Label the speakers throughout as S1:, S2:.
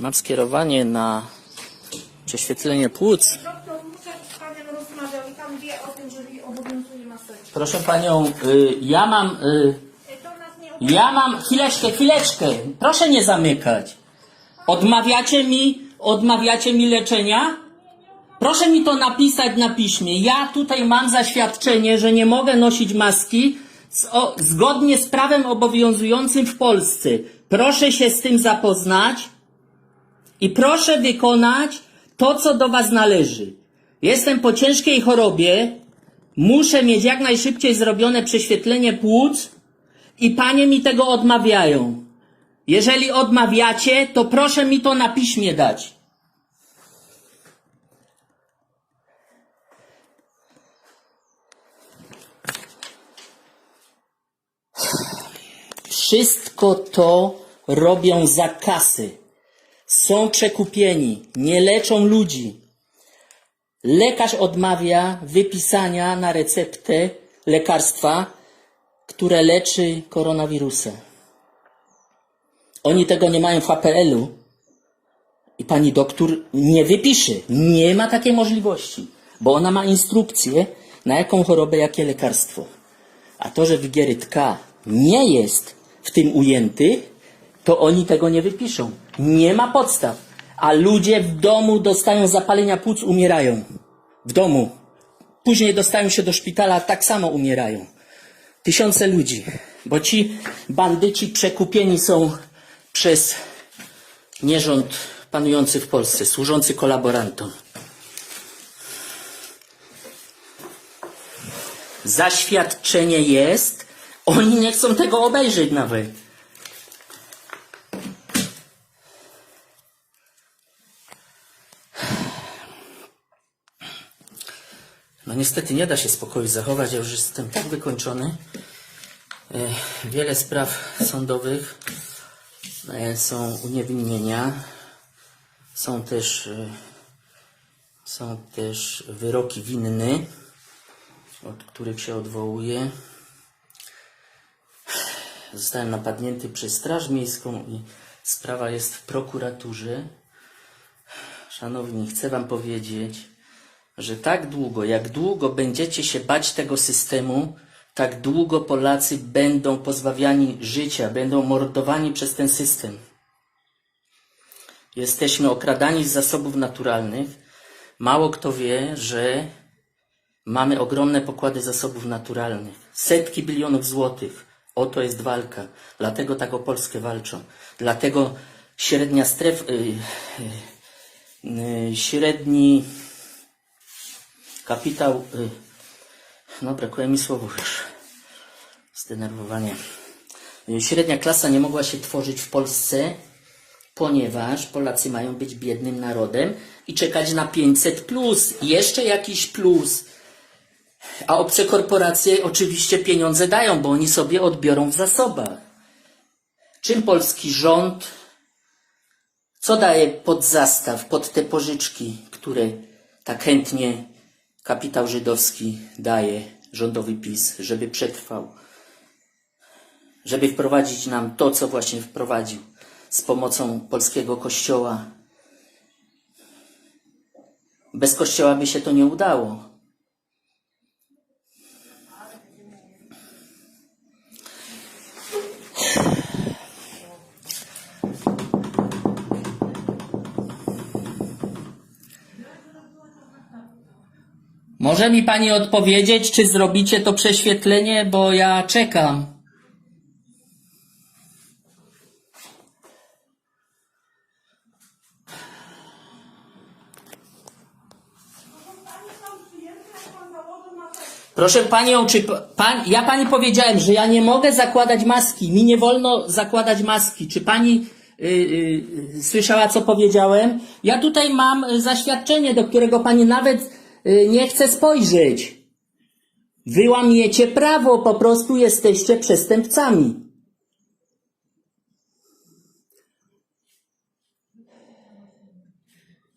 S1: Mam skierowanie na prześwietlenie płuc. Proszę panią, y, ja mam. Y, ja mam. Chwileczkę, chwileczkę. Proszę nie zamykać. Odmawiacie mi, odmawiacie mi leczenia? Proszę mi to napisać na piśmie. Ja tutaj mam zaświadczenie, że nie mogę nosić maski z, o, zgodnie z prawem obowiązującym w Polsce. Proszę się z tym zapoznać i proszę wykonać to, co do Was należy. Jestem po ciężkiej chorobie, muszę mieć jak najszybciej zrobione prześwietlenie płuc i panie mi tego odmawiają. Jeżeli odmawiacie, to proszę mi to na piśmie dać. Wszystko to robią za kasy. Są przekupieni, nie leczą ludzi. Lekarz odmawia wypisania na receptę lekarstwa, które leczy koronawirusa. Oni tego nie mają w HPL-u i pani doktor nie wypisze. Nie ma takiej możliwości, bo ona ma instrukcję, na jaką chorobę, jakie lekarstwo. A to, że wigieryt K nie jest w tym ujęty, to oni tego nie wypiszą. Nie ma podstaw. A ludzie w domu dostają zapalenia płuc, umierają. W domu. Później dostają się do szpitala, tak samo umierają. Tysiące ludzi. Bo ci bandyci przekupieni są przez nierząd panujący w Polsce, służący kolaborantom. Zaświadczenie jest, oni nie chcą tego obejrzeć nawet. No niestety nie da się spokoju zachować, ja już jestem tak wykończony. E, Wiele spraw sądowych e, są uniewinnienia. Są też, e, są też wyroki winny, od których się odwołuję. Zostałem napadnięty przez Straż Miejską i sprawa jest w prokuraturze. Szanowni, chcę Wam powiedzieć, że tak długo, jak długo będziecie się bać tego systemu, tak długo Polacy będą pozbawiani życia, będą mordowani przez ten system. Jesteśmy okradani z zasobów naturalnych. Mało kto wie, że mamy ogromne pokłady zasobów naturalnych. Setki bilionów złotych. O to jest walka. Dlatego tak o Polskę walczą. Dlatego średnia stref... y, y, y, średni kapitał... Y, no, brakuje mi słów już. Zdenerwowanie. Y, Średnia klasa nie mogła się tworzyć w Polsce, ponieważ Polacy mają być biednym narodem i czekać na 500 plus. Jeszcze jakiś plus. A obce korporacje oczywiście pieniądze dają, bo oni sobie odbiorą w zasobach. Czym polski rząd, co daje pod zastaw, pod te pożyczki, które tak chętnie kapitał żydowski daje rządowy PiS, żeby przetrwał, żeby wprowadzić nam to, co właśnie wprowadził z pomocą polskiego kościoła. Bez kościoła by się to nie udało. Może mi pani odpowiedzieć, czy zrobicie to prześwietlenie, bo ja czekam. Proszę panią, czy pan, ja pani powiedziałem, że ja nie mogę zakładać maski. Mi nie wolno zakładać maski. Czy pani y, y, słyszała, co powiedziałem? Ja tutaj mam y, zaświadczenie, do którego pani nawet y, nie chce spojrzeć. Wy łamiecie prawo, po prostu jesteście przestępcami.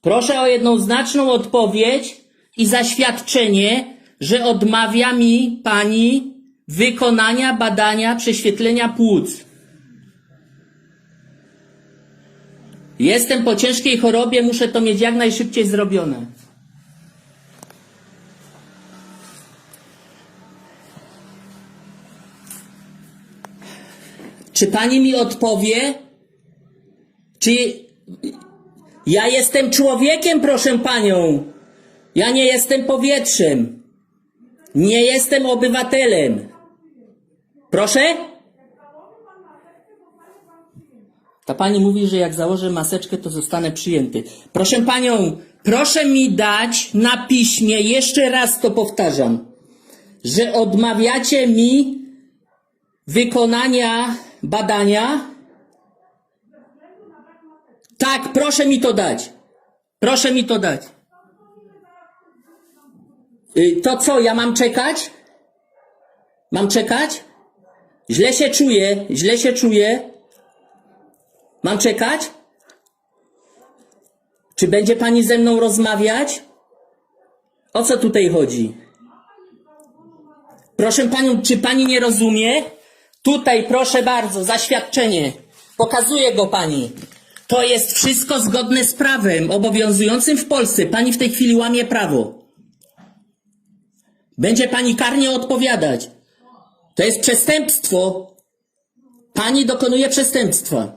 S1: Proszę o jednoznaczną odpowiedź i zaświadczenie, że odmawia mi pani wykonania badania prześwietlenia płuc. Jestem po ciężkiej chorobie, muszę to mieć jak najszybciej zrobione. Czy pani mi odpowie? Czy ja jestem człowiekiem, proszę panią? Ja nie jestem powietrzem. Nie jestem obywatelem. Proszę? Ta pani mówi, że jak założę maseczkę, to zostanę przyjęty. Proszę panią, proszę mi dać na piśmie, jeszcze raz to powtarzam, że odmawiacie mi wykonania badania. Tak, proszę mi to dać. Proszę mi to dać. Y, To co, ja mam czekać? Mam czekać? Źle się czuję, źle się czuję. Mam czekać? Czy będzie pani ze mną rozmawiać? O co tutaj chodzi? Proszę panią, czy pani nie rozumie? Tutaj, proszę bardzo, zaświadczenie. Pokazuje go pani. To jest wszystko zgodne z prawem obowiązującym w Polsce. Pani w tej chwili łamie prawo. Będzie pani karnie odpowiadać. To jest przestępstwo. Pani dokonuje przestępstwa.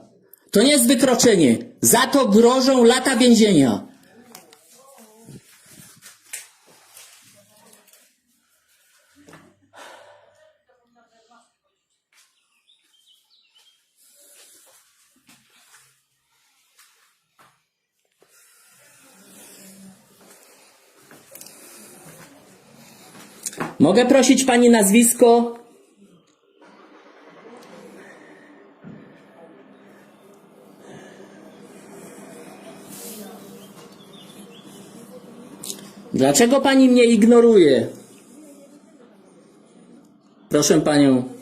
S1: To nie jest wykroczenie. Za to grożą lata więzienia. Mogę prosić pani nazwisko? Dlaczego pani mnie ignoruje? Proszę panią.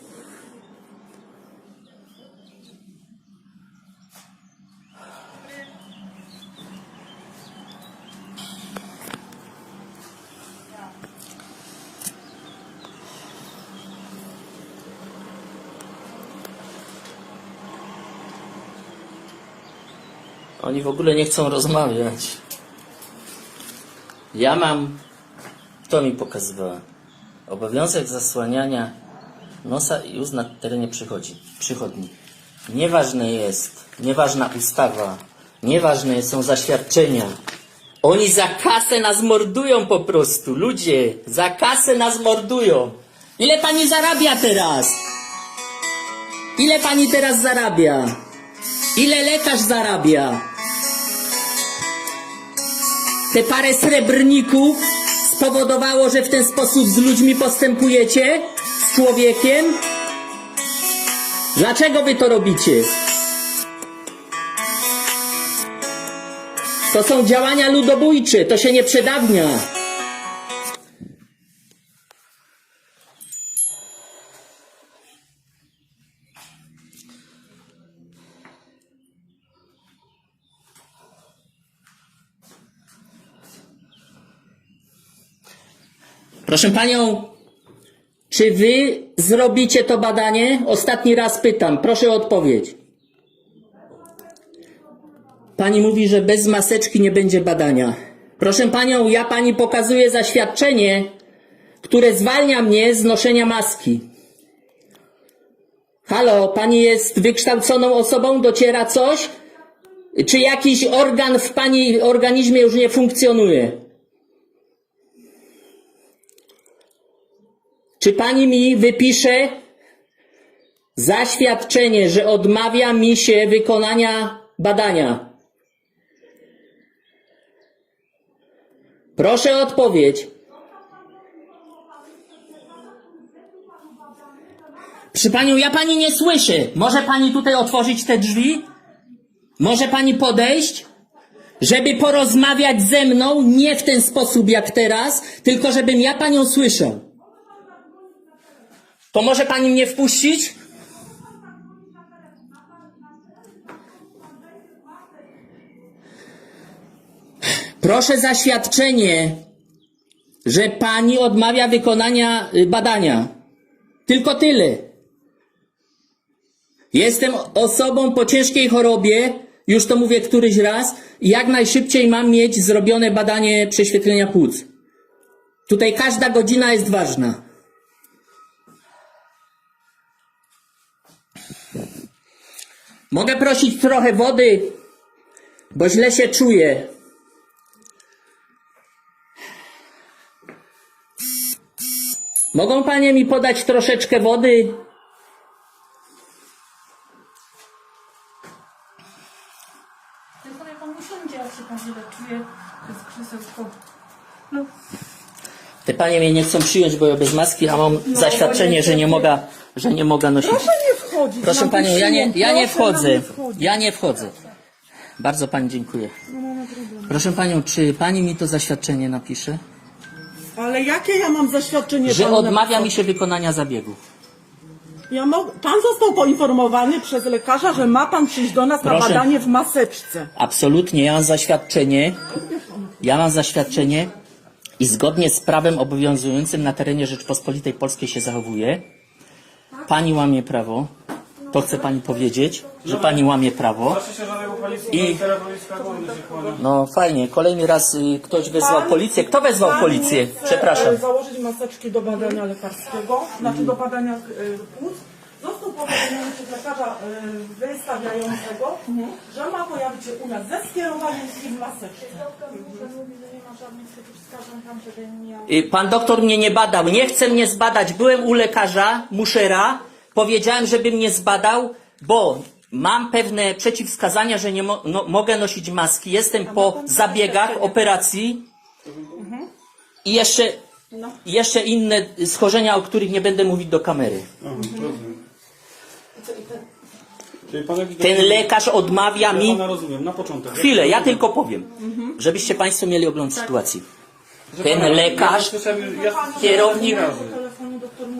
S1: Oni w ogóle nie chcą rozmawiać. Ja mam, to mi pokazywała, obowiązek zasłaniania nosa i ust na terenie przychodzi, przychodni. Nieważne jest, nieważna ustawa, nieważne są zaświadczenia. Oni za kasę nas mordują po prostu, ludzie, za kasę nas mordują. Ile pani zarabia teraz? Ile pani teraz zarabia? Ile lekarz zarabia? Te parę srebrników spowodowało, że w ten sposób z ludźmi postępujecie? Z człowiekiem? Dlaczego wy to robicie? To są działania ludobójcze, to się nie przedawnia. Proszę panią, czy wy zrobicie to badanie? Ostatni raz pytam, proszę o odpowiedź. Pani mówi, że bez maseczki nie będzie badania. Proszę panią, ja pani pokazuję zaświadczenie, które zwalnia mnie z noszenia maski. Halo, pani jest wykształconą osobą, dociera coś? Czy jakiś organ w pani organizmie już nie funkcjonuje? Czy pani mi wypisze zaświadczenie, że odmawia mi się wykonania badania? Proszę o odpowiedź. Przy panią, ja pani nie słyszę. Może pani tutaj otworzyć te drzwi? Może pani podejść? Żeby porozmawiać ze mną nie w ten sposób jak teraz, tylko żebym ja panią słyszał. To może pani mnie wpuścić? Proszę zaświadczenie, że pani odmawia wykonania y, badania. Tylko tyle. Jestem osobą po ciężkiej chorobie, już to mówię któryś raz, jak najszybciej mam mieć zrobione badanie prześwietlenia płuc. Tutaj każda godzina jest ważna. Mogę prosić trochę wody, bo źle się czuję. Mogą panie mi podać troszeczkę wody?
S2: Sobie pan usiądzie, jak się pan źle czuje. To jest krzesełko. No.
S1: Te panie mnie nie chcą przyjąć, bo ja bez maski, a mam zaświadczenie, że nie mogę, że nie mogę nosić.
S3: Proszę wchodzić.
S1: Proszę
S3: na
S1: panią, ja nie, ja nie wchodzę. Ja nie wchodzę. Bardzo pani dziękuję. Proszę panią, czy pani mi to zaświadczenie napisze?
S3: Ale jakie ja mam zaświadczenie
S1: Że
S3: panu
S1: odmawia
S3: napisać?
S1: mi się wykonania zabiegu.
S3: Ja mo... Pan został poinformowany przez lekarza, że ma pan przyjść do nas na
S1: Proszę.
S3: badanie w maseczce.
S1: Absolutnie, ja mam zaświadczenie. Ja mam zaświadczenie i zgodnie z prawem obowiązującym na terenie Rzeczpospolitej Polskiej się zachowuję. Pani łamie prawo. To chce pani powiedzieć, że pani łamie prawo. I-. No fajnie, kolejny raz y, ktoś wezwał policję. Kto wezwał policję?
S3: chce,
S1: Przepraszam.
S3: e, założyć maseczki do badania lekarskiego, znaczy do badania e, płuc. Został powiadomiony przez lekarza e, wystawiającego, że ma pojawić się u nas ze skierowaniem i w maseczce.
S1: Y, Pan doktor mnie nie badał, nie chce mnie zbadać. Byłem u lekarza, muszera, powiedziałem, żeby mnie zbadał, bo mam pewne przeciwwskazania, że nie mo no, mogę nosić maski. Jestem po zabiegach, operacji. I jeszcze, i jeszcze inne schorzenia, o których nie będę mówić do kamery.
S4: Czyli pan jakiś
S1: Ten lekarz odmawia mi...
S4: pana rozumiem, na początek.
S1: Chwilę, ja tylko powiem, żebyście Państwo mieli ogląd sytuacji. Ten lekarz, kierownik...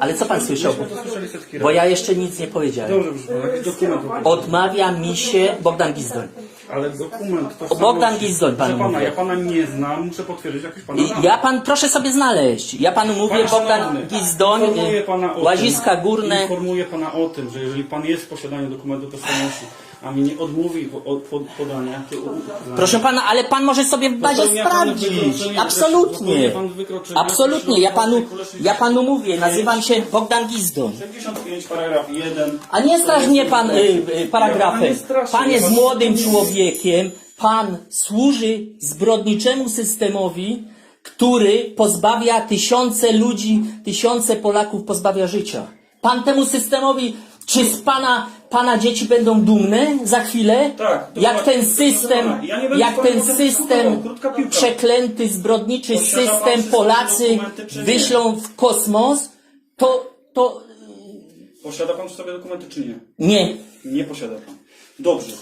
S1: Ale co Pan słyszał?
S4: To słyszeli setki
S1: Bo ja jeszcze nic nie powiedziałem.
S4: Dobrze, proszę pana, jakiś dokument.
S1: Odmawia mi się Bogdan Gizdoń.
S4: Ale dokument to
S1: Bogdan Gizdoń panu
S4: pana,
S1: mówię.
S4: ja pana nie znam, muszę potwierdzić jakiś pana
S1: I ja pan proszę sobie znaleźć. Ja panu mówię
S4: Panie
S1: Bogdan
S4: szanowny,
S1: Gizdoń,
S4: informuję pana o
S1: Łaziska
S4: tym,
S1: Górne.
S4: Informuję pana o tym, że jeżeli pan jest w posiadaniu dokumentu tożsamości, a mi nie odmówi po- od pod, podania, to
S1: Proszę pana, ale pan może sobie w bazie
S4: Popełnia pan
S1: sprawdzić.
S4: wykroczenie,
S1: Absolutnie.
S4: pan wykroczenie.
S1: Absolutnie. Ja panu, ja panu mówię, nazywam się Bogdan Gizdoń.
S4: 75 paragraf 1.
S1: A nie straż mnie pan y, y, paragrafem. Pan jest młodym człowiekiem. Pan służy zbrodniczemu systemowi, który pozbawia tysiące ludzi, tysiące Polaków pozbawia życia. Pan temu systemowi, czy z pana, pana dzieci będą dumne za chwilę?
S4: Tak,
S1: jak ten system,
S4: ja nie będę
S1: jak
S4: panem
S1: ten system,
S4: dyskutował. Krótka piłka.
S1: przeklęty, zbrodniczy
S4: Posiada pan
S1: system
S4: wszystkie
S1: Polacy
S4: dokumenty, czy nie?
S1: wyślą w kosmos, to, to
S4: Posiada pan przy sobie dokumenty czy nie?
S1: nie.
S4: Nie posiada pan. Dobrze.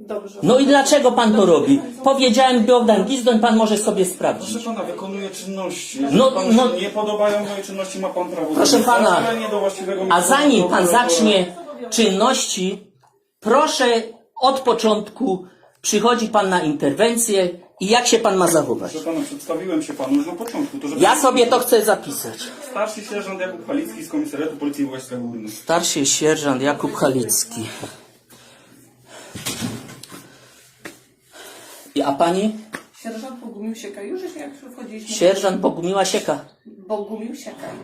S3: Dobrze.
S1: No i dlaczego pan to robi? Powiedziałem Bogdan Gizdoń, pan może sobie
S4: Proszę
S1: sprawdzić.
S4: pana, wykonuje czynności. Jeżeli
S1: No,
S4: panu
S1: no-
S4: się nie podobają moje czynności, ma pan prawo.
S1: Proszę
S4: do
S1: pana,
S4: zażalenia do właściwego
S1: A
S4: miejsca
S1: zanim pan
S4: prokuratora.
S1: zacznie czynności, proszę od początku przychodzi pan na interwencję i jak się pan ma zachować.
S4: Proszę pana, przedstawiłem się panu już na początku. To, że
S1: Ja sobie to chcę zapisać.
S4: Starszy sierżant Jakub Halicki z Komisariatu Policji w Wojskach Górnych.
S1: Starszy sierżant Jakub Halicki. I a pani?
S5: Sierżant Bogumił Siekaj. Już jak wchodziliśmy.
S1: Sierżant Bogumiła Sieka.
S5: Bogumił Siekaj.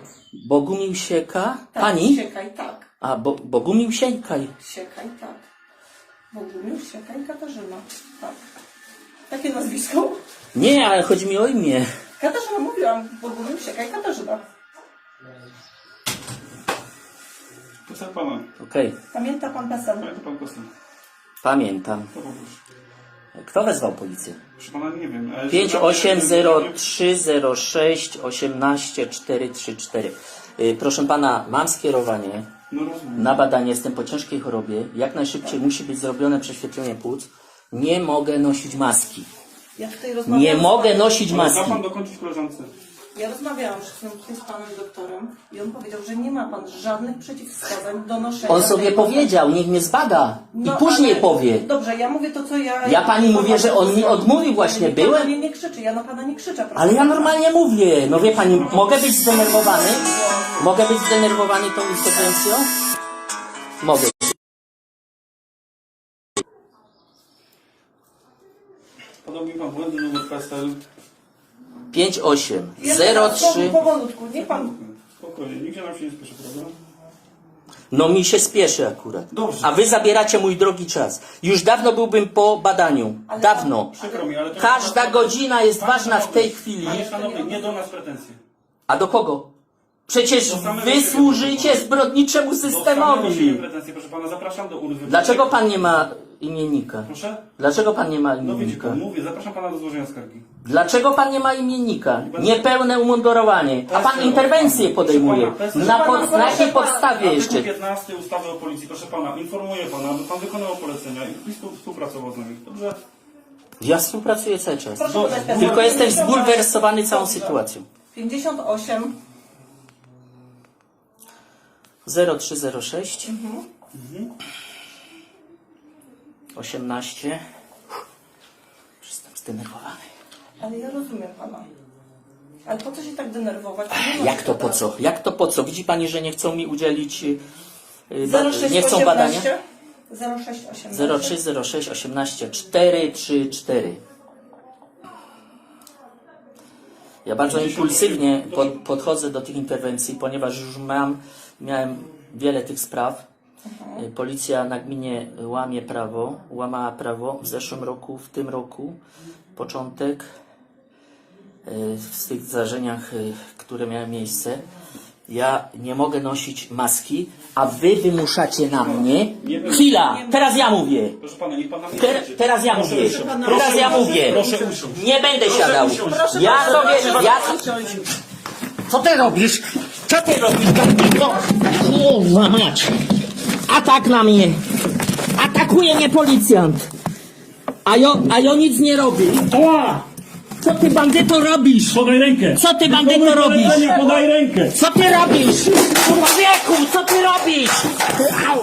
S1: Bogumił Sieka?
S5: Tak,
S1: Pani?
S5: Siekaj, tak.
S1: A, bo, Bogumił Siekaj.
S5: Siekaj, tak. Bogumił Siekaj Katarzyna. Tak. Takie nazwisko.
S1: Nie, ale chodzi mi o imię.
S5: Katarzyna mówiłam. Bogumił Siekaj Katarzyna.
S4: Proszę pana,
S1: Okej,
S5: Pamięta pan PESEL?
S4: to pan poseł.
S1: pamiętam.
S4: To poproszę.
S1: Kto wezwał policję?
S4: Proszę pana, nie wiem. ale-
S1: 580306 18434. Y, Proszę pana, mam skierowanie
S4: No rozumiem.
S1: na badanie, jestem po ciężkiej chorobie. Jak najszybciej musi być zrobione prześwietlenie płuc. Nie mogę nosić maski.
S5: Ja tutaj rozmawiałam
S1: Nie
S5: z
S1: mogę nosić
S4: Ale da
S1: maski.
S4: pan dokończyć koleżance.
S5: Ja rozmawiałam przed chwilą z panem doktorem i on powiedział, że nie ma pan żadnych przeciwwskazań do noszenia.
S1: On sobie
S5: tej
S1: powiedział, niech mnie zbada. I
S5: No,
S1: później
S5: ale-
S1: powie.
S5: Dobrze, ja mówię to, co ja...
S1: Ja pani mówię, że on mi odmówił właśnie,
S5: Pan
S1: byłem.
S5: na mnie nie krzyczy, ja na pana nie krzyczę. proszę
S1: Ale ja
S5: pana.
S1: normalnie mówię. No wie pani, mogę być zdenerwowany? Mogę być zdenerwowany tą interwencją? Mogę.
S4: robi pan błędny numer PESEL.
S1: 58
S5: Jeszcze raz,
S1: 03
S5: Powolutku, niech pan...
S4: Spokojnie, nigdzie nam się nie spieszy, prawda?
S1: No mi się spieszy akurat.
S4: Dobrze.
S1: A wy zabieracie mój drogi czas. Już dawno byłbym po badaniu. Dawno.
S4: Przykro mi, ale to...
S1: Każda godzina jest
S4: Panie
S1: ważna w
S4: szanowny,
S1: tej chwili.
S4: Panie szanowny, nie do nas pretensje.
S1: A do kogo? Przecież
S4: Do samego
S1: wy
S4: siebie,
S1: służycie zbrodniczemu
S4: Do samego siebie
S1: systemowi.
S4: pretensje, proszę pana, zapraszam do urwy.
S1: Dlaczego pan nie ma imiennika?
S4: Proszę?
S1: Dlaczego pan nie ma
S4: No
S1: imiennika?
S4: pan, mówię, zapraszam pana do złożenia skargi.
S1: Dlaczego pan nie ma imiennika? Niepełne umundurowanie. A pan interwencje podejmuje. Na, pod, na jakiej podstawie
S4: Artykuł
S1: jeszcze?
S4: 15 ustawy o policji, proszę pana, informuję pana, aby pan wykonał polecenia i współpracował z nami. Dobrze?
S1: Ja współpracuję cały czas.
S5: Proszę podać ten
S1: Tylko
S5: numer.
S1: jestem zbulwersowany całą sytuacją.
S5: 58
S1: 0306 18 Jestem zdenerwowany.
S5: Ale ja rozumiem pana. Ale po co się tak denerwować? Nie ma
S1: Jak to po co? Jak to po co? Widzi pani, że nie chcą mi udzielić y, y, ba-
S5: 06
S1: nie chcą badania?
S5: 06 18.
S1: 03 06 18 4 3 4 Ja bardzo impulsywnie pod, podchodzę do tych interwencji, ponieważ już mam, miałem wiele tych spraw. Y, Policja na gminie łamie prawo, łamała prawo w zeszłym roku, w tym roku, początek y, w tych zdarzeniach, y, które miały miejsce. Ja nie mogę nosić maski, a wy wymuszacie na mnie. Chwila, teraz ja mówię.
S4: Proszę pana, niech pan
S1: Ter, teraz ja mówię. Teraz ja mówię.
S4: Proszę usiąść.
S1: Nie będę siadał. Ja sobie. Ja... Co ty robisz? Co ty robisz? Kurwa mać. Atak na mnie. Atakuje mnie policjant. A ja, a ja nic nie robię.
S6: Oła!
S1: Co ty bandyto robisz?
S6: Podaj rękę!
S1: Co ty bandyto robisz?
S6: Podaj rękę!
S1: Co ty robisz? Człowieku, co ty robisz? Au.